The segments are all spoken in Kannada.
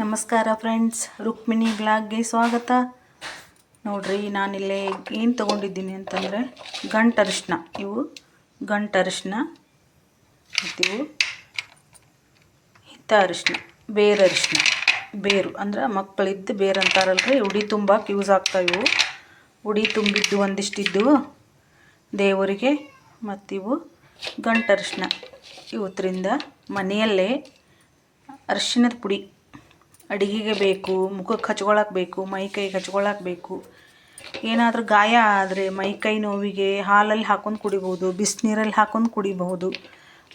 ನಮಸ್ಕಾರ ಫ್ರೆಂಡ್ಸ್ ರುಕ್ಮಿಣಿ ಬ್ಲಾಗ್ಗೆ ಸ್ವಾಗತ. ನೋಡ್ರಿ, ನಾನಿಲ್ಲೇ ಏನು ತೊಗೊಂಡಿದ್ದೀನಿ ಅಂತಂದರೆ ಗಂಟು ಇವು ಗಂಟು ಮತ್ತು ಇವು ಹಿತ್ತ ಅರಿಶಿನ ಬೇರು ಅರಿಶಿನ ಬೇರು ಅಂದ್ರೆ ಮಕ್ಕಳಿದ್ದು ಬೇರು ಅಂತಾರಲ್ರಿ ಉಡಿ ತುಂಬಕ್ಕೆ ಯೂಸ್ ಇವು. ಉಡಿ ತುಂಬಿದ್ದು ಒಂದಿಷ್ಟಿದ್ದು ದೇವರಿಗೆ ಮತ್ತಿವು ಗಂಟು ಅರಿಶಿನ ಇವತ್ತರಿಂದ ಮನೆಯಲ್ಲೇ ಅರಿಶಿನದ ಪುಡಿ ಅಡುಗೆಗೆ ಬೇಕು, ಮುಖಕ್ಕೆ ಹಚ್ಕೊಳಕ್ಕೆ ಬೇಕು, ಮೈ ಕೈಗೆ ಹಚ್ಕೊಳಕ್ಕೆ ಬೇಕು. ಏನಾದರೂ ಗಾಯ ಆದರೆ ಮೈ ಕೈ ನೋವಿಗೆ ಹಾಲಲ್ಲಿ ಹಾಕೊಂಡು ಕುಡಿಬೋದು ಬಿಸಿನೀರಲ್ಲಿ ಹಾಕೊಂಡು ಕುಡಿಬಹುದು.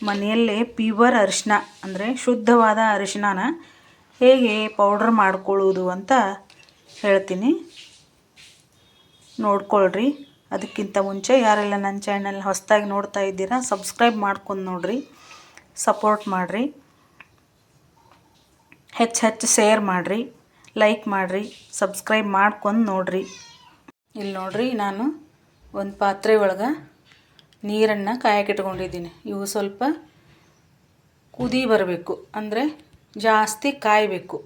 ಮನೆಯಲ್ಲೇ ಪ್ಯೂವರ್ ಅರಿಶಿನ ಅಂದರೆ ಶುದ್ಧವಾದ ಅರಿಶಿಣನ ಹೇಗೆ ಪೌಡ್ರ್ ಮಾಡ್ಕೊಳ್ಳೋದು ಅಂತ ಹೇಳ್ತೀನಿ. ನೋಡ್ಕೊಳ್ರಿ. ಅದಕ್ಕಿಂತ ಮುಂಚೆ ಯಾರೆಲ್ಲ ನನ್ನ ಚಾನಲ್ ಹೊಸದಾಗಿ ನೋಡ್ತಾ ಇದ್ದೀರಾ, ಸಬ್ಸ್ಕ್ರೈಬ್ ಮಾಡ್ಕೊಂಡು ನೋಡಿರಿ. ಸಪೋರ್ಟ್ ಮಾಡಿರಿ. ಹೆಚ್ಚು ಹೆಚ್ಚು ಶೇರ್ ಮಾಡಿರಿ ಲೈಕ್ ಮಾಡಿರಿ ಸಬ್ಸ್ಕ್ರೈಬ್ ಮಾಡ್ಕೊಂಡು ನೋಡಿರಿ. ಇಲ್ಲಿ ನೋಡಿರಿ ನಾನು ಒಂದು ಪಾತ್ರೆ ಒಳಗೆ ನೀರನ್ನು ಕಾಯಕ್ಕಿಟ್ಕೊಂಡಿದ್ದೀನಿ. ಇವು ಸ್ವಲ್ಪ ಕುದಿ ಬರಬೇಕು, ಅಂದರೆ ಜಾಸ್ತಿ ಕಾಯಬೇಕು.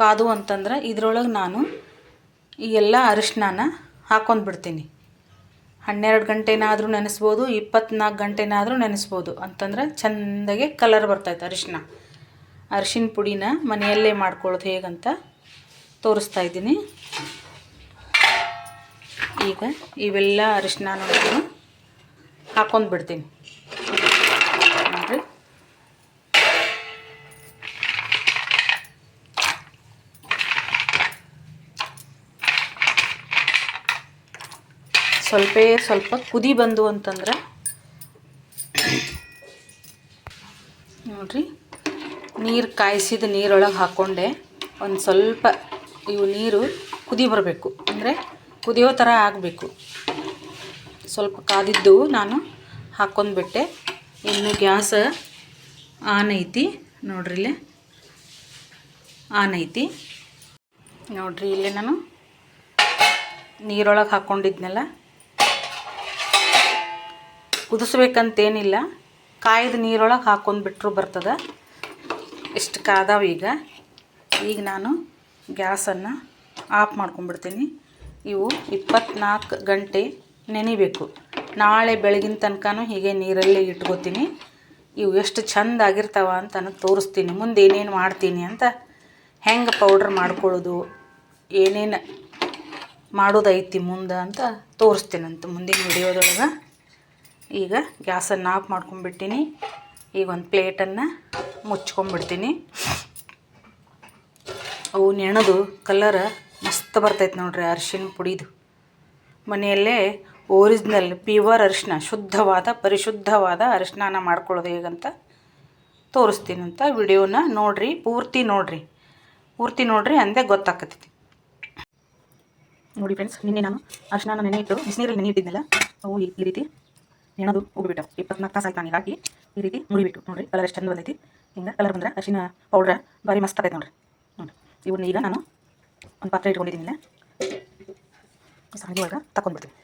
ಕಾದು ಅಂತಂದ್ರೆ ಇದ್ರೊಳಗೆ ನಾನು ಈ ಎಲ್ಲ ಅರಿಶಿನ ಹಾಕೊಂಡು ಬಿಡ್ತೀನಿ. ಹನ್ನೆರಡು ಗಂಟೆನಾದರೂ ನೆನೆಸ್ಬೋದು ಇಪ್ಪತ್ನಾಲ್ಕು ಗಂಟೆನಾದರೂ ನೆನೆಸ್ಬೋದು, ಅಂತಂದ್ರೆ ಚೆಂದಾಗೆ ಕಲರ್ ಬರ್ತೈತೆ ಅರಿಶಿನ ಅರಿಶಿನ ಪುಡಿನ ಮನೆಯಲ್ಲೇ ಮಾಡ್ಕೊಳ್ಳೋದು ಹೇಗಂತ ತೋರಿಸ್ತಾ ಇದ್ದೀನಿ. ಈಗ ಇವೆಲ್ಲ ಅರಿಶಿನ ನಾನು ಹಾಕೊಂಡು ಬಿಡ್ತೀನಿ. ಸ್ವಲ್ಪ ಸ್ವಲ್ಪ ಕುದಿ ಬಂದು ಅಂತಂದ್ರೆ ನೋಡಿರಿ. ನೀರು ಕಾಯಿಸಿದ ನೀರೊಳಗೆ ಹಾಕ್ಕೊಂಡೆ ಒಂದು ಸ್ವಲ್ಪ ಇವು ನೀರು ಕುದಿ ಬರಬೇಕು. ಅಂದರೆ ಕುದಿಯೋ ಥರ ಆಗಬೇಕು. ಸ್ವಲ್ಪ ಕಾದಿದ್ದು ನಾನು ಹಾಕ್ಕೊಂಡ್ಬಿಟ್ಟೆ ಇನ್ನು ಗ್ಯಾಸ ಆನ್ ಐತಿ. ನೋಡ್ರಿ ಇಲ್ಲೇ. ಆನ್ ಐತಿ. ನೋಡ್ರಿ ಇಲ್ಲೇ ನಾನು ನೀರೊಳಗೆ ಹಾಕ್ಕೊಂಡಿದ್ನಲ್ಲ ಕುದಿಸ್ಬೇಕಂತೇನಿಲ್ಲ. ಕಾಯ್ದ ನೀರೊಳಗೆ ಹಾಕ್ಕೊಂಡ್ಬಿಟ್ರು ಬರ್ತದೆ. ಇಷ್ಟು ಕಾದಾವ ಈಗ. ಈಗ ನಾನು ಗ್ಯಾಸನ್ನು ಆಫ್ ಮಾಡ್ಕೊಂಡ್ಬಿಡ್ತೀನಿ. ಇವು ಇಪ್ಪತ್ನಾಲ್ಕು ಗಂಟೆ ನೆನಿಬೇಕು. ನಾಳೆ ಬೆಳಗಿನ ತನಕನೂ ಹೀಗೆ ನೀರಲ್ಲಿ ಇಟ್ಕೋತೀನಿ. ಇವು ಎಷ್ಟು ಚಂದ ಆಗಿರ್ತಾವ ಅಂತ ನನಗೆ ತೋರಿಸ್ತೀನಿ. ಮುಂದೆ ಏನೇನು ಮಾಡ್ತೀನಿ ಅಂತ ಹೆಂಗೆ ಪೌಡ್ರ್ ಮಾಡ್ಕೊಳ್ಳೋದು, ಏನೇನು ಮಾಡೋದೈತಿ ಮುಂದೆ ಅಂತ ತೋರಿಸ್ತೀನಂತ ಮುಂದಿನ ವಿಡಿಯೋದೊಳಗೆ. ಈಗ ಗ್ಯಾಸನ್ನು ಆಫ್ ಮಾಡ್ಕೊಂಡ್ಬಿಟ್ಟಿನಿ ಈಗ ಒಂದು ಪ್ಲೇಟನ್ನು ಮುಚ್ಕೊಂಡ್ಬಿಡ್ತೀನಿ. ಅವು ನೆನೆದು ಕಲರ್ ಮಸ್ತ್ ಬರ್ತೈತೆ ನೋಡ್ರಿ ಅರಿಶಿನ ಪುಡಿದು. ಮನೆಯಲ್ಲೇ ಒರಿಜಿನಲ್ ಪ್ಯೂವರ್ ಅರಿಶಿನ, ಶುದ್ಧವಾದ, ಪರಿಶುದ್ಧವಾದ ಅರಿಶಿನ ಮಾಡ್ಕೊಳ್ಳೋದು ಹೇಗಂತ ತೋರಿಸ್ತೀನಂತ ವಿಡಿಯೋನ ನೋಡ್ರಿ, ಪೂರ್ತಿ ನೋಡ್ರಿ. ಪೂರ್ತಿ ನೋಡ್ರಿ ಅಂದೇ ಗೊತ್ತಾಕತ್ತೈತಿ. ನೋಡಿ ಫ್ರೆಂಡ್ಸ್ ನಿನ್ನೆ ನಾನು ಅರಿಶಿನ ನೆನೆ ಇಟ್ಟು ಬಿಸಿನೀರಲ್ಲಿ ನೆನೆ ಅವು ಈ ರೀತಿ ನೆನದು ಹೋಗ್ಬಿಟ್ಟು ಇಪ್ಪತ್ನಾಲ್ಕು ತಾಸು ಆಯ್ತು ಹಾಕಿ ಈ ರೀತಿ ಮುಡಿಬಿಟ್ಟು ನೋಡಿರಿ ಕಲರ್ ಎಷ್ಟು ಚಂದ ಬಂದೈತಿ. ಹಿಂಗೆ ಕಲರ್ ಬಂದ್ರೆ ಅರಿಶಿನ ಪೌಡ್ರ ಭಾರಿ ಮಸ್ತ್ ಆಗೈತೆ ನೋಡಿರಿ. ನೋಡಿ ಇವನ್ನ ಈಗ ನಾನು ಒಂದು ಪಾತ್ರೆ ಇಟ್ಕೊಂಡಿದ್ದೀನಿ ಸಣ್ಣ ಒಳಗೆ ತಗೊಂಡ್ಬಿಡ್ತೀನಿ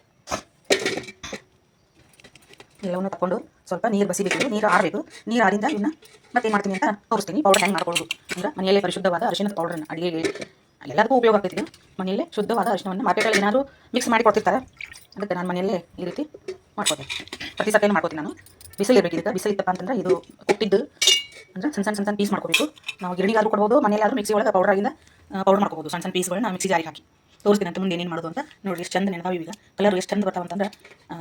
ಎಲ್ಲವನ್ನು ತಗೊಂಡು ಸ್ವಲ್ಪ ನೀರು ಬಸಿಬೇಕು ನೀರು ಆರಬೇಕು. ನೀರು ಆರಿಂದ ಇವನ್ನ ಮತ್ತೆ ಏನು ಮಾಡ್ತೀನಿ ಅಂತ ತೋರಿಸ್ತೀನಿ. ಪೌಡರ್ ಹೆಂಗೆ ಮಾಡ್ಕೊಳ್ಳೋದು ಅಂದ್ರೆ ಮನೆಯಲ್ಲೇ ಪರಿಶುದ್ಧವಾದ ಅರಿಶಿನ ಪೌಡ್ರನ್ನ ಅಡುಗೆಗೆ ಎಲ್ಲದಕ್ಕೂ ಉಪಯೋಗ ಆಗ್ತೈತಿ ಮನೆಯಲ್ಲೇ ಶುದ್ಧವಾದ ಅರಿಶಿನವನ್ನು ಮಾರ್ಕೆಟಲ್ಲಿ ಏನಾದರೂ ಮಿಕ್ಸ್ ಮಾಡಿ ಕೊಡ್ತಿರ್ತಾರೆ. ಅದಕ್ಕೆ ನಾನು ಮನೆಯಲ್ಲೇ ಈ ರೀತಿ ಮಾಡ್ಕೋತೀನಿ. ಪ್ರತಿ ಏನು ಮಾಡ್ಕೋತೀನಿ ನಾನು. ಬಿಸಿಲು ಇರಬೇಕು ಇದಕ್ಕೆ. ಬಿಸಿಲು ಇತ್ತಪ್ಪ ಅಂತಂದ್ರೆ ಇದು ಕುಟ್ಟಿದ್ದು ಅಂದ್ರೆ ಸಣ್ಣ ಸಣ್ಣ ಸಣ್ಣ ಪೀಸ್ ಮಾಡ್ಕೋಬೇಕು. ನಾವು ಗಿರಣಿಗಾದ್ರೂ ಕೊಡ್ಬೋದು ಮನೆಯಲ್ಲಾದ್ರೂ ಮಿಕ್ಸಿ ಒಳಗೆ ಪೌಡರ್ ಆಗಿಂದ ಪೌಡರ್ ಮಾಡ್ಕೋಬೋದು. ಸಣ್ಣ ಸಣ್ಣ ಪೀಸ್ಗಳನ್ನ ಮಿಕ್ಸಿ ಜಾರಿಗೆ ಹಾಕಿ. ತೋರಿಸ್ತೀನಿ ಅಂತ ಮುಂದೆ ಏನೇನು ಮಾಡೋದು ಅಂತ. ನೋಡಿ ಎಷ್ಟು ಚಂದ ನೆನಪಾವ ಈಗ. ಕಲರ್ ಎಷ್ಟು ಚಂದ ಬರ್ತಾವ ಅಂತಂದ್ರೆ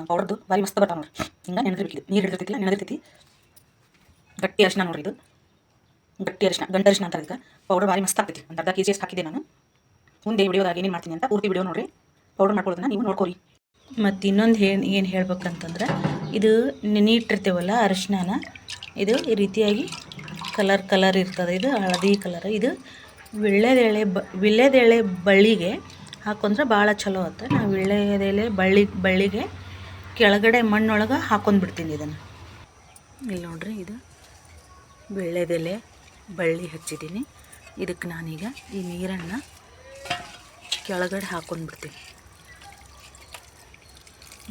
ಪೌಡರ್ದು ಭಾರಿ ಮಸ್ತ್ ಬರ್ತಾವ ನೋಡಿ ಹಿಂಗೆ ನೆನೆದಿರ್ಬೇಕಿದ್ದು ನೀರು ಹಿಡಿದಿರ್ತಿಲ್ಲ ನೆನೆದಿರ್ತೈತಿ. ಗಟ್ಟಿ ಅರಿಶಿನ ನೋಡಿ ಇದು. ಗಟ್ಟಿ ಅರಿಶಿನ ಗಂಟ ಅರಿಶಿನ ಅಂತ ಇದಕ್ಕೆ. ಪೌಡರ್ ಭಾರಿ ಮಸ್ತ್ ಆಗ್ತೈತಿ. ಒಂದು ಅರ್ಧ ಕೆ ಜಿ ಎಷ್ಟು ಹಾಕಿದೆ ನಾನು. ಮುಂದೆ ವಿಡಿಯೋದಾಗ ಏನೇನು ಮಾಡ್ತೀನಿ ಅಂತ ಪೂರ್ತಿ ವಿಡಿಯೋ ನೋಡಿರಿ. ಪೌಡರ್ ಮಾಡ್ಕೊಳ್ಳೋದನ್ನ ನೀವು ನೋಡ್ಕೊರಿ. ಮತ್ತು ಇನ್ನೊಂದು ಏನು ಏನು ಹೇಳ್ಬೇಕಂತಂದ್ರೆ, ಇದು ನೆನಿಟ್ಟಿರ್ತೇವಲ್ಲ ಅರಿಶಿನ ಇದು ಈ ರೀತಿಯಾಗಿ ಕಲರ್ ಕಲರ್ ಇರ್ತದೆ. ಇದು ಹಳದಿ ಕಲರ್. ಇದು ವಿಳ್ಳೆದೆಳೆ ಬ, ವಿಳ್ಳೆದೆಳೆ ಬಳ್ಳಿಗೆ ಹಾಕೊಂಡ್ರೆ ಭಾಳ ಚಲೋ ಆಗುತ್ತೆ ನಾವು ವಿಳ್ಳೆದೆಲೆ ಬಳ್ಳಿ, ಬಳ್ಳಿಗೆ ಕೆಳಗಡೆ ಮಣ್ಣೊಳಗೆ ಹಾಕೊಂಡ್ಬಿಡ್ತೀನಿ ಇದನ್ನು. ಇಲ್ಲಿ ನೋಡ್ರಿ, ಇದು ವಿಳ್ಳೆದೆಲೆ ಬಳ್ಳಿ ಹಚ್ಚಿದ್ದೀನಿ. ಇದಕ್ಕೆ ನಾನೀಗ ಈ ನೀರನ್ನು ಕೆಳಗಡೆ ಹಾಕೊಂಡ್ಬಿಡ್ತೀನಿ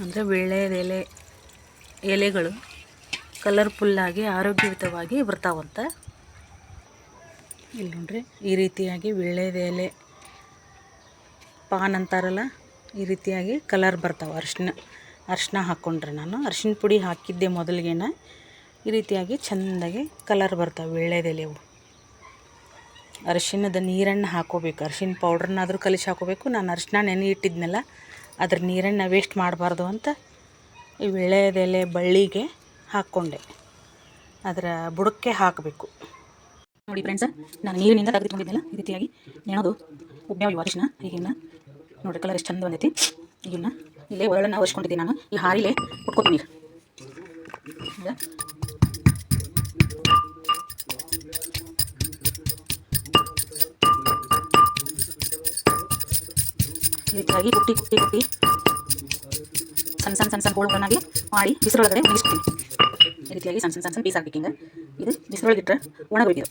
ಅಂದರೆ ಎಲೆ, ಎಲೆಗಳು ಕಲರ್ಫುಲ್ಲಾಗಿ, ಆರೋಗ್ಯಯುತವಾಗಿ ಬರ್ತಾವಂತ. ಇಲ್ಲಿ ನೋಡ್ರಿ, ಈ ರೀತಿಯಾಗಿ ವೀಳ್ಯದೆಲೆ ಪಾನ್ ಅಂತಾರಲ್ಲ, ಈ ರೀತಿಯಾಗಿ ಕಲರ್ ಬರ್ತಾವೆ. ಅರಿಶಿನ ಅರಿಶಿನ ಹಾಕ್ಕೊಂಡ್ರೆ ನಾನು. ಅರಿಶಿನ ಪುಡಿ ಹಾಕಿದ್ದೆ ಮೊದಲಿಗೆನ. ಈ ರೀತಿಯಾಗಿ ಚೆಂದಾಗಿ ಕಲರ್ ಬರ್ತಾವೆ ವೀಳ್ಯದೆಲೆವು ಅರಿಶಿನದ ನೀರನ್ನು ಹಾಕೋಬೇಕು. ಅರಿಶಿನ ಪೌಡ್ರನ್ನಾದರೂ ಕಲಿಸಿ ಹಾಕೋಬೇಕು. ನಾನು ಅರಿಶಿನ ನೆನೆ ಇಟ್ಟಿದ್ನಲ್ಲ ಅದ್ರ ನೀರನ್ನು ವೇಸ್ಟ್ ಮಾಡಬಾರ್ದು ಅಂತ ಈ ವೀಳ್ಯದೆಲೆ ಬಳ್ಳಿಗೆ ಹಾಕ್ಕೊಂಡೆ. ಅದರ ಬುಡಕ್ಕೆ ಹಾಕಬೇಕು. ನೋಡಿ ಫ್ರೆಂಡ್ಸ್ ನಾನು ನೀರಿನಿಂದ ತೆಗೆದುಕೊಂಡಿದ್ದೆಲ್ಲ ಈ ರೀತಿಯಾಗಿ. ನೆನೋದು ಉಬ್ಬ್ಯಾವ ಅರಿಶಿನ ಈಗಿನ ನೋಡಿ ಕಲರ್ ಎಷ್ಟು ಚಂದ ಬಂದೈತಿ. ಈಗಿನ ಇಲ್ಲೇ ಒರಳನ್ನು ಒರೆಸ್ಕೊಂಡಿದ್ದೀನಿ ನಾನು. ಈ ಹಾರಿಲೆ ಉಟ್ಕೊತೀನಿ ರೀತಿಯಾಗಿ ಕುಟ್ಟಿ ಕುಟ್ಟಿ ಕುಟ್ಟಿ. ಸಣ್ಣ ಸಣ್ಣ ಸಣ್ಣ ಸಣ್ಣ ಗೋಳುಗಳನ್ನಾಗಿ ಮಾಡಿ ಬಿಸಿಲೊಳಗಡೆ ಒಣಗಿಸ್ತೀನಿ ಈ ರೀತಿಯಾಗಿ ಸಣ್ಣ ಸಣ್ಣ ಸಣ್ಣ ಸಣ್ಣ ಪೀಸ್ ಹಾಕ್ಬೇಕು ಹಿಂಗೆ ಇದು ಬಿಸಿಲೊಳಗಿಟ್ರೆ ಒಣಗೋಯ್ತಿದೆ.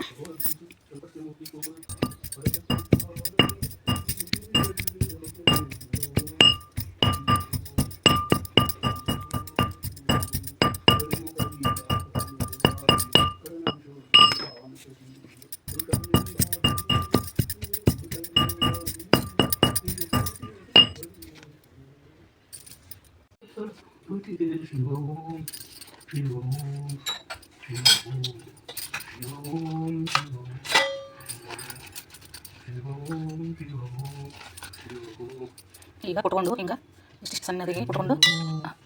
ಈಗ ಕುಟ್ಕೊಂಡು, ಹಿಂಗೆ ಇಷ್ಟಿಷ್ಟು ಸಣ್ಣದಾಗಿ ಕುಟ್ಕೊಂಡು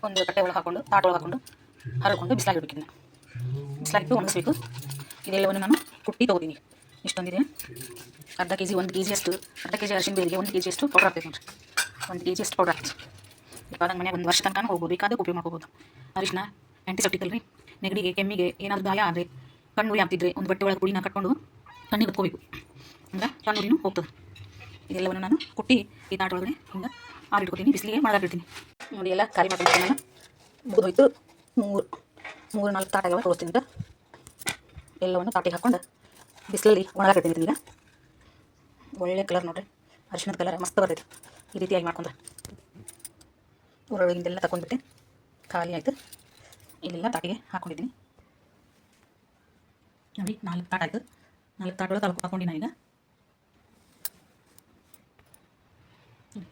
ಒಂದು ಕಟ್ಟೆ ಒಳಗೆ ಹಾಕೊಂಡು, ತಾಟ್ ಒಳಗೆ ಹಾಕೊಂಡು, ಹರಕೊಂಡು ಬಿಸಿಲಾಗಿ ಇಡಬೇಕಿನ್ನ ಬಿಸಿಲಾಗಿಟ್ಟು ಒಣಗಿಸ್ಬೇಕು. ಇದೆಲ್ಲವನ್ನು ನಾನು ಕುಟ್ಟಿ ತೊಗೋತೀನಿ. ಇಷ್ಟೊಂದಿದೆ. ಅರ್ಧ ಕೆ ಜಿ ಒಂದು ಕೆ ಜಿಯಷ್ಟು ಅರ್ಧ ಕೆ ಜಿ ಅರಿಶಿನ ಬೇರಿಗೆ ಒಂದು ಕೆ ಜಿಯಷ್ಟು ಪೌಡರ್ ಹಾಕ್ಬೇಕು ನೋಡ್ರಿ. ಒಂದು ಕೆ ಜಿಯಷ್ಟು ಪೌಡರ್ ಹಾಕ್ತೀನಿ. ಬೇಕಾದಂಗೆ ಮನೆಯಾಗ ಒಂದು ವರ್ಷ ತನಕ ಹೋಗ್ಬೋದು ಬೇಕಾದಾಗ ಉಪಯೋಗ ಮಾಡ್ಕೋಬೋದು. ಅರಿಶಿನ ಆ್ಯಂಟಿಸೆಪ್ಟಿಕಲ್ ರೀ. ನೆಗಡಿಗೆ, ಕೆಮ್ಮಿಗೆ ಏನಾದರೂ ಗಾಯ ಆದರೆ, ಕಣ್ಣು ಆಗ್ತಿದ್ರೆ ಒಂದು ಬಟ್ಟೆ ಒಳಗೆ ಪುಡಿನ ಕಟ್ಕೊಂಡು ಕಣ್ಣಿಗೆ ಹತ್ಕೋಬೇಕು ಅಂದ್ರೆ ಕಣ್ಣು ಹೋಗ್ತದೆ. ಇದೆಲ್ಲವನ್ನು ನಾನು ಕುಟ್ಟಿ ಈ ತಾಟ ಒಳಗಡೆ ಹಿಂಗೆ ಆರಿಟ್ಕೊತೀನಿ, ಬಿಸಿಲಿಗೆ ಮಾಡಾಕಿರ್ತೀನಿ ನೋಡಿ ಎಲ್ಲ ಖಾಲಿ ಮಾಡ್ಕೊಂಡು ನಾನು. ಮುಗಿದೋಯ್ತು ಮೂರು ಮೂರು, ನಾಲ್ಕು ತಾಟಾಗವ ತೋರಿಸ್ತೀನಿ ಈಗ. ಎಲ್ಲವನ್ನು ತಾಟಿಗೆ ಹಾಕ್ಕೊಂಡು ಬಿಸಿಲಲ್ಲಿ ಒಣಗಾಕಿರ್ತೀನಿ ಈಗ. ಒಳ್ಳೆ ಕಲರ್ ನೋಡ್ರಿ. ಅರಿಶಿಣದ ಕಲರ್ ಮಸ್ತ್ ಬರ್ತೈತಿ. ಈ ರೀತಿಯಾಗಿ ಮಾಡ್ಕೊಂಡ್ರೆ. ಊರೊಳಗಿಂದೆಲ್ಲ ತಗೊಂಡ್ಬಿಟ್ಟೆ ಖಾಲಿ ಆಯಿತು. ಇಲ್ಲೆಲ್ಲ ತಾಟಿಗೆ ಹಾಕ್ಕೊಂಡಿದ್ದೀನಿ ನೋಡಿ, ನಾಲ್ಕು ತಾಟ ಆಯಿತು. ನಾಲ್ಕು ತಾಟೊಳಗೆ ತಲುಪ ಹಾಕ್ಕೊಂಡು ನಾನೀಗ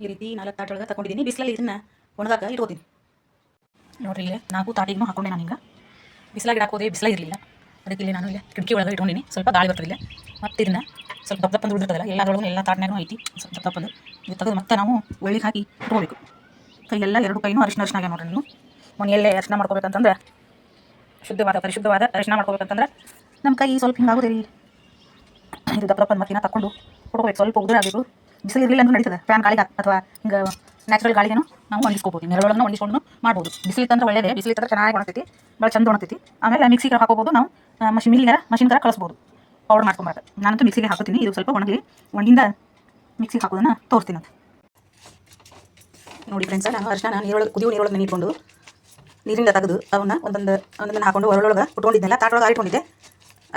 ಈ ರೀತಿ ನಾಲ್ಕು ತಾಟೊಳಗೆ ತಗೊಂಡಿದ್ದೀನಿ ಬಿಸಿಲಲ್ಲಿ ಇದನ್ನು ಒಣಗಾಕ ಇಟ್ಕೋತೀನಿ ನೋಡ್ರಿ ಇಲ್ಲೇ ನಾಲ್ಕು ತಾಟಿಗೂ ಹಾಕೊಂಡೆ ನಾನೀಗ ಬಿಸಿಲಾಗಿ ಹಾಕೋದೆ ಬಿಸಿಲ ಇರಲಿಲ್ಲ. ಅದಕ್ಕೆ ಇಲ್ಲಿ ನಾನು ಇಲ್ಲ ಕಿಟಕಿ ಒಳಗೆ ಇಟ್ಕೊಂಡಿನಿ. ಸ್ವಲ್ಪ ಗಾಳಿ ಬರ್ತದಿಲ್ಲ ಮತ್ತೆ ಇದನ್ನ ಸ್ವಲ್ಪ ದಪ್ಪ ದಪ್ಪಂದು ಉಳಿದಿರ್ತದಲ್ಲ, ಎಲ್ಲದರೊಳಗೂ ಎಲ್ಲ ತಾಟ್ನಾಗೂ ಐತಿ. ಸ್ವಲ್ಪ ದಪ್ಪ ದಪ್ಪಂದು ಇದು ತೆಗೆದು ಮತ್ತೆ ನಾವು ಒಳ್ಳಿಗೆ ಹಾಕಿ ಇಟ್ಕೋಬೇಕು. ಕೈಯೆಲ್ಲ ಎರಡು ಕೈನೂ ಅರಿಶಿನ ಅರಿಶಿನ ಆಗ್ಯಾವ ನೋಡ್ರಿ ನೀವು. ಮನೆಯಲ್ಲೇ ಅರಿಶಿನ ಮಾಡ್ಕೋಬೇಕಂತಂದ್ರೆ, ಶುದ್ಧವಾದ ಪರಿಶುದ್ಧವಾದ ಅರಿಶಿನ ಮಾಡ್ಕೋಬೇಕಂತಂದ್ರೆ, ನಮ್ಮ ಕೈ ಸ್ವಲ್ಪ ಹಿಂಗೆ ರೀ. ಇದು ದಪ್ಪ ದಪ್ಪ ಮತ್ತಿನ ತಕೊಂಡು ಕೊಡ್ಬೇಕು ಸ್ವಲ್ಪ ಉದುರ ಆಗಬೇಕು. ಬಿಸಿಲು ಇರಲಿಲ್ಲ ಅಂದ್ರೆ ನಡೀತದೆ. ಫ್ಯಾನ್ ಗಾಳಿಗೆ ಅಥವಾ ಹಿಂಗೆ ನ್ಯಾಚುರಲ್ ಗಾಳಿಗೇನು ನಾವು ಒಣಗಿಸ್ಕೋಬೋದು ನೆರಳನ್ನು ಒಣಗಿಸ್ಕೊಂಡು ಮಾಡ್ಬೋದು. ಬಿಸಿಲು ತಂದ್ರೆ ಒಳ್ಳೆಯದೇ ಬಿಸಿಲು ತಂದ್ರೆ ಚೆನ್ನಾಗಿ ಒಣಗ್ತೈತಿ. ಭಾಳ ಚಂದ ಒಣಗ್ತೈತಿ. ಆಮೇಲೆ ಮಿಕ್ಸಿಗೆ ಹಾಕೋಬೋದು. ನಾವು ಮಷಿನ್ ಮಿಲ್ಲಿಗೆ ಮಷಿನ್ ಕರ ಕಳಿಸ್ಬೋದು. ಪೌಡರ್ ಮಾಡ್ಕೊಂಬಾರ್ದು. ನಾನಂತೂ ಮಿಕ್ಸಿಗೆ ಹಾಕೋತೀನಿ. ಇದು ಸ್ವಲ್ಪ ಒಣಗಲಿ. ಒಣಗಿಂದ ಮಿಕ್ಸಿಗೆ ಹಾಕೋದನ್ನು ತೋರಿಸ್ತೀನಿ. ಅಂತ ನೋಡಿ ಫ್ರೆಂಡ್ಸ ನಾನು ಅರ್ಶನ ನೀರೊಳಗೆ ಕುದಿಯೋ ನೀರೊಳಗೆ ನೆನಿಟ್ಕೊಂಡು ನೀರಿಂದ ತೆಗೆದು ಅವನ್ನ ಒಂದೊಂದು ಒಂದೊಂದನ್ನು ಹಾಕೊಂಡು ಹೊರಳೊಳಗೆ ಉಟ್ಕೊಂಡಿದ್ದೆಲ್ಲ ತಾಟೊಳಗೆ ಆರಿಕೊಂಡಿದ್ದೆ.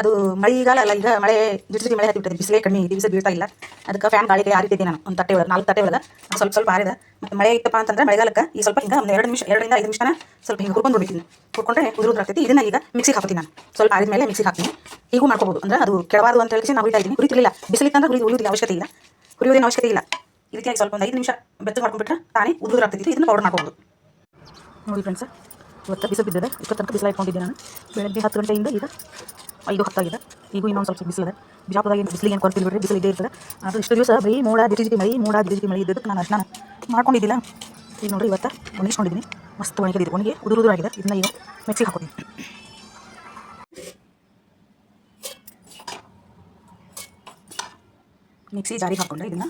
ಅದು ಮಳೆಗಾಲ ಅಲ್ಲ, ಈಗ ಮಳೆ ಜಿಟಿ ಜಿಟಿ ಮಳೆ ಹತ್ತಿಬಿಟ್ಟದೆ, ಬಿಸಿಲೇ ಕಡಿಮೆ ದಿವಸ ಬೀಳ್ತಾ ಇಲ್ಲ. ಅದಕ್ಕೆ ಫ್ಯಾನ್ ಗಾಳಿಗೆ ಆರಿತಿದ್ದೆ ನಾನು, ಒಂದು ತಟ್ಟೆ ಒಳಗೆ ನಾಲ್ಕು ತಟ್ಟೆ ಒಳಗೆ. ಸ್ವಲ್ಪ ಸ್ವಲ್ಪ ಆರಿದ. ಮತ್ತು ಮಳೆ ಇತ್ತಪ್ಪ ಅಂತಂದ್ರೆ ಮಳೆಗಾಲಕ್ಕೆ ಈ ಸ್ವಲ್ಪ ಹಿಂಗೆ ಒಂದು ಎರಡು ನಿಮಿಷ ಎರಡರಿಂದ ಐದು ನಿಮಿಷನ ಸ್ವಲ್ಪ ಹಿಂಗೆ ಹುರ್ಕೊಂಡು ಬಿಡ್ತೀನಿ ಹುರ್ಕೊಂಡ್ರೆ ಉದುರುದ್ರಾಗ್ತೈತಿ ಇದನ್ನ ಈಗ ಮಿಕ್ಸಿಗೆ ಹಾಕ್ತೀನಿ ನಾನು. ಸ್ವಲ್ಪ ಆರಿದ ಮೇಲೆ ಮಿಕ್ಸಿಗೆ ಹಾಕ್ತೀನಿ. ಹೀಗೂ ಮಾಡ್ಕೋಬೋದು. ಅಂದ್ರೆ ಅದು ಕೆಡಬಾರ್ದು ಅಂತ ಹೇಳಿ ನಾವು ಹುರಿತಾ ಇದ್ದೀನಿ. ಹುರಿತಿರಲಿಲ್ಲ. ಬಿಸಿಲಿತ್ತಂದ್ರೆ ಹುರಿದು ಉಳಿಯೋದು ಅವಶ್ಯಕತೆ ಇಲ್ಲ. ಹುರಿಯೋದೇನು ಅವಶ್ಯಕತೆ ಇಲ್ಲ. ರೀತಿಯಾಗಿ ಸ್ವಲ್ಪ ಒಂದು ಐದು ನಿಮಿಷ ಬೆಚ್ಚಗೆ ಮಾಡ್ಕೊಂಡ್ಬಿಟ್ರೆ ತಾನೇ ಉದುರು ಆಗ್ತೈತಿ. ಇದನ್ನ ಪೌಡರ್ ಮಾಡ್ಕೋಬೋದು. ನೋಡಿ ಫ್ರೆಂಡ್ಸ್ ಇವತ್ತು ಬಿಸಿಲು ಬಿದ್ದಿದೆ ಇಷ್ಟೊತ್ತು ತನಕ ಬಿಸಿಲು ಇಟ್ಕೊಂಡಿದ್ದೆ ನಾನು. ಬೆಳಗ್ಗೆ ಹತ್ತು ಗಂಟೆಯಿಂದ ಈಗ ಐದು ಹತ್ತಾಗಿದೆ. ಈಗೂ ಇನ್ನೊಂದು ಸ್ವಲ್ಪ ಬಿಸಿಲಿದೆ. ಬಿಜಾಪುರದಾಗ ಏನು ಬಿಸಿಲಿಗೆ ಏನು ಕೊರತೆ ಬಿಡ್ರಿ ಬಿಸಿಲು ಇದ್ದೇ ಇರ್ತದೆ. ಅದು ಇಷ್ಟು ದಿವಸ ಬರೀ ಮೋಡ ಜಿಟಿ ಮಳೆ ಮೋಡ ಜಿಟಿ ಮಳೆ ಇದ್ದಕ್ಕೆ ನಾನು ಅಷ್ಟನ್ನ ಮಾಡ್ಕೊಂಡಿದ್ದಿಲ್ಲ. ಈಗ ನೋಡಿರಿ ಇವತ್ತು ಒಣಗಿಸ್ಕೊಂಡಿದ್ದೀನಿ. ಮಸ್ತ್ ಒಣಗಿದ್ದು ಒಣಗಿ ಉದುರು ಉದುರು ಆಗಿದೆ. ಇದನ್ನ ಈಗ ಮಿಕ್ಸಿಗೆ ಹಾಕೋತೀನಿ. ಮಿಕ್ಸಿ ಜಾರಿಗೆ ಹಾಕ್ಕೊಂಡೆ ಇದನ್ನು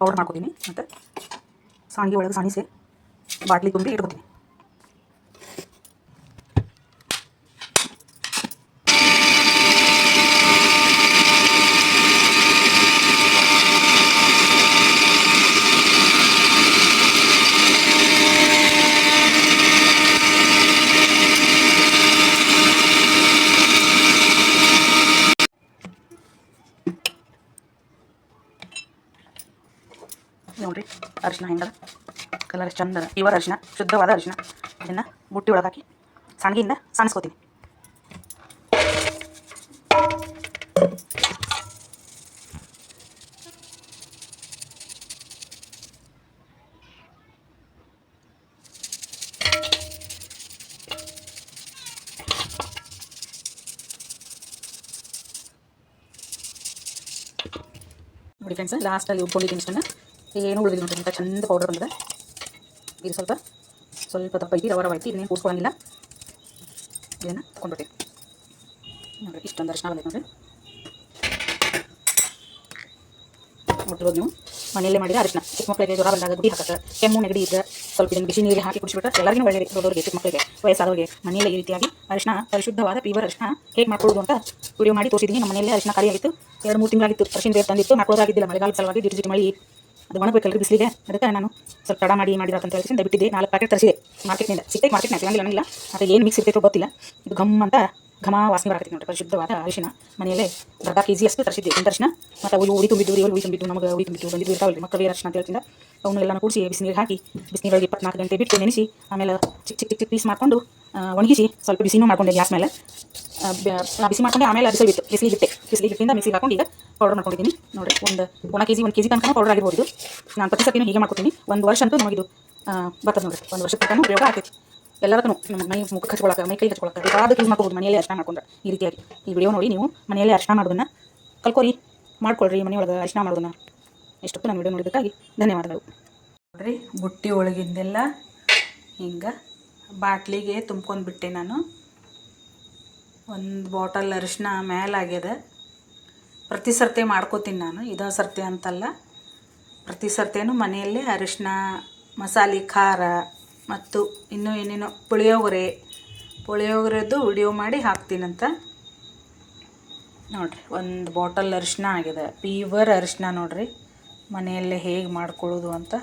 ಪೌಡರ್ ಮಾಡ್ಕೋತೀನಿ ಮತ್ತು ಸಾಣಿಗೆ ಒಳಗೆ ಸಾಣಿಸಿ ಬಾಟ್ಲಿ ತುಂಬಿ ಇಟ್ಕೋತೀನಿ. ಅರಿಶಿನ ಹಿಂಗದ ಕಲರ್ ಎಷ್ಟು ಚಂದದ ಇವರ ಅರಿಶಿನ ಶುದ್ಧವಾದ ಅರಿಶಿನ ಇದನ್ನ ಬುಟ್ಟಿ ಒಳಗೆ ಹಾಕಿ ಸಣ್ಣಗಿಂದ ಸಣಿಸ್ಕೋತೀನಿ ನೋಡಿ ಫ್ರೆಂಡ್ಸ್ ಲಾಸ್ಟಲ್ಲಿ ಉಪ್ಪು ಹೊಡಿತೀನಿ ಏನು ಉಳಿದಿಲ್ಲ ನೋಡ್ರಿ ಅಂತ ಚಂದ ಪೌಡರ್ ಬಂದಿದೆ. ಇದು ಸ್ವಲ್ಪ ಸ್ವಲ್ಪ ದಪ್ಪ ಐತಿ ರವ ರವ ಐತಿ, ಇದನ್ನೇನು ಕೂಡ್ಸ್ಕೊಳಂಗಿಲ್ಲ. ಇದನ್ನು ತಗೊಂಡ್ಬಿಡ್ತೀವಿ ನೋಡಿರಿ, ಇಷ್ಟೊಂದು ಅರ್ಶನ ಬಂದೈತೆ ನೋಡಿರಿ. ನೋಡ್ತಿರೋದು ನೀವು? ಮನೆಯಲ್ಲೇ ಮಾಡಿದ ಅರಿಶಿನ. ಚಿಕ್ಕ ಮಕ್ಕಳಿಗೆ ಜ್ವರ ಬಂದಾಗ ಗುಡಿ ಹಾಕಕ್ಕೆ, ಕೆಮ್ಮು, ನೆಗಡಿ ಇದ್ದರೆ ಸ್ವಲ್ಪ ಇದನ್ನು ಬಿಸಿ ನೀರಿಗೆ ಹಾಕಿ ಕುಡಿಸ್ಬಿಟ್ರೆ ಎಲ್ಲರಿಗೂ ಒಳ್ಳೆಯದು ದೊಡ್ಡವರಿಗೆ, ಚಿಕ್ಕ ಮಕ್ಕಳಿಗೆ ವಯಸ್ಸಾದವರಿಗೆ, ಮನೆಯಲ್ಲೇ ಈ ರೀತಿಯಾಗಿ ಅರಿಶಿನ, ಪರಿಶುದ್ಧವಾದ ಪೀವರ್ ಅರಿಶಿನ ಹೇಗೆ ಮಾಡ್ಕೊಳ್ಳೋದು ಅಂತ ವಿಡಿಯೋ ಮಾಡಿ ತೋರಿಸಿದ್ದೀನಿ ನಮ್ಮ ಮನೆಯಲ್ಲೇ ಅರಿಶಿನ ಖಾಲಿ ಆಗಿತ್ತು ಎರಡು, ಮೂರು ತಿಂಗಳಾಗಿತ್ತು. ಅರಿಶಿನ ರೇಟ್ ತಂದಿತ್ತು. ಮಾಡ್ಕೊಳ್ಳೋದಾಗಿದ್ದಿಲ್ಲ ಮಳೆಗಾಲ ಸಲುವಾಗಿ, ಜಿಟಿ ಜಿಟಿ ಮಳಿ ಅದು ಒಣಗಬೇಕಲ್ರಿ ಬಿಸಿಲಿಗೆ. ಅದಕ್ಕೆ ನಾನು ಸ್ವಲ್ಪ ತಡ ಮಾಡಿ ಮಾಡಿರೋ ಅಂತ ಹೇಳಿ ಬಿಟ್ಟಿದ್ದೆ ನಾಲ್ಕು ಪ್ಯಾಕೆಟ್ ತರಿಸಿದೆ. ಮಾರ್ಕೆಟ್ನಿಂದ ಸಿಗ್ತೈತೆ ಮಾರ್ಕೆಟ್ನ ಸಿಗಂಗಿಲ್ಲ ಇಲ್ಲ ಅದು ಏನು ಮಿಕ್ಸ್ ಇರ್ತೈತೋ ಗೊತ್ತಿಲ್ಲ. ಇದು ಘಮ್ ಅಂತ ಘಮ ವಾಸನೆ ಬರಕತ್ತಿ ನೋಡಿ ಪರಿಶುದ್ಧವಾದ ಅರಿಶಿನ. ಮನೆಯಲ್ಲೇ ಅರ್ಧ ಕೆ ಜಿ ಅಷ್ಟು ತರಿಸಿದ್ದೆ ಒಂದು ಅರಿಶಿನ. ಮತ್ತು ಅವು ಉಳಿ ತುಂಬಿದ್ದು ಇವರು ಉಳಿ ತುಂಬಿದ್ದು, ನಮಗೆ ಉಳಿ ತುಂಬಿದ್ದು ಬಂದಿದ್ದು ಇರ್ತಾವಲ್ಲ ಮಕ್ಕಳಿಗೆ ಅರಿಶಿನ ಅಂತ ಹೇಳ್ತಿಂದ. ಅವನು ಕೂಡಿಸಿ ಬಿಸಿನೀರು ಹಾಕಿ ಬಿಸಿನೀರಿಗೆ ಇಪ್ಪತ್ನಾಲ್ಕು ಗಂಟೆ ಬಿಟ್ಟು ನೆನೆಸಿ, ಆಮೇಲೆ ಚಿಕ್ಕ ಚಿಕ್ಕ ಚಿಕ್ಕ ಪೀಸ್ ಮಾಡಿಕೊಂಡು ಒಣಗಿಸಿ, ಸ್ವಲ್ಪ ಬಿಸಿನೂ ಮಾಡ್ಕೊಂಡೆ ಗ್ಯಾಸ್ ಮೇಲೆ. ಬಿಸಿ ಮಾಡ್ಕೊಂಡು, ಆಮೇಲೆ ಬಿಸಿಲು ಬಿಟ್ಟು ಬಿಸಿಲಿಗೆ ಬಿಟ್ಟೆ ಬಿಸಿಲಿಗೆ ಬಿಟ್ಟಿಂದ ಮಿಕ್ಸಿಗೆ ಹಾಕೊಂಡು ಈಗ ಪೌಡರ್ ಮಾಡ್ಕೊಂಡಿದ್ದೀನಿ. ನೋಡಿ ಒಂದು ಒಣ ಕೆ ಜಿ ಒಂದು ಕೆ ಜಿ ತನಕ ಪೌಡರ್ ಆಗಿರ್ಬೋದು ನಾನು ಪ್ರತಿ ಸತಿನೂ ಹೀಗೆ ಮಾಡ್ಕೊತೀನಿ. ಒಂದು ವರ್ಷ ಅಂತೂ ನಮಗಿದು ಬರ್ತದೆ ನೋಡಿ ಒಂದು ವರ್ಷದ ತನಕ ಉಪಯೋಗ ಆಗ್ತೈತಿ. ಎಲ್ಲದಕ್ಕೂ ನಮ್ಮ ಮೈ ಮುಖ ಹಚ್ಕೊಳಕ್ಕೆ ಮೈ ಕೈ ಹಚ್ಕೊಳಕ್ಕೆ ಬೇಕಾದ ಯೂಸ್ ಮಾಡ್ಕೋಬೋದು ಮನೆಯಲ್ಲೇ ಅರ್ಶನ ಮಾಡ್ಕೊಂಡ್ರೆ. ಈ ರೀತಿಯಾಗಿ. ಈ ವಿಡಿಯೋ ನೋಡಿ ನೀವು, ಮನೆಯಲ್ಲೇ ಅರ್ಶನ ಮಾಡೋದನ್ನ ಕಲ್ಕೋರಿ. ಮಾಡ್ಕೊಳ್ರಿ, ಮನೆಯೊಳಗೆ ಅರ್ಶನ ಮಾಡೋದನ್ನ. ಇಷ್ಟೊತ್ತು ನಾನು ವಿಡಿಯೋ ನೋಡೋದಕ್ಕಾಗಿ ಧನ್ಯವಾದಗಳು. ನೋಡ್ರಿ, ಬುಟ್ಟಿ ಒಳಗಿಂದೆಲ್ಲ ಹಿಂಗೆ ಬಾಟ್ಲಿಗೆ ತುಂಬ್ಕೊಂಡು ಬಿಟ್ಟೆ ನಾನು. ಒಂದು ಬಾಟಲ್ ಅರಿಶಿನ ಮೇಲಾಗ್ಯದ ಪ್ರತಿ ಸರ್ತಿ ಮಾಡ್ಕೋತೀನಿ ನಾನು, ಇದೇ ಸರ್ತಿ ಅಂತಲ್ಲ. ಪ್ರತಿ ಸರ್ತಿನೂ ಮನೆಯಲ್ಲೇ ಅರಿಶಿನ ಮಸಾಲೆ ಖಾರ ಮತ್ತು ಇನ್ನೂ ಏನೇನೋ ಪುಳಿಯೋಗರೆ, ಪುಳಿಯೋಗರೆದು ವಿಡಿಯೋ ಮಾಡಿ ಹಾಕ್ತೀನಂತ. ನೋಡಿರಿ, ಒಂದು ಬಾಟಲ್ ಅರಿಶಿನ ಆಗಿದೆ ಪೀವರ್ ಅರಿಶಿನ ನೋಡಿರಿ, ಮನೆಯಲ್ಲೇ ಹೇಗೆ ಮಾಡ್ಕೊಳ್ಳೋದು ಅಂತ.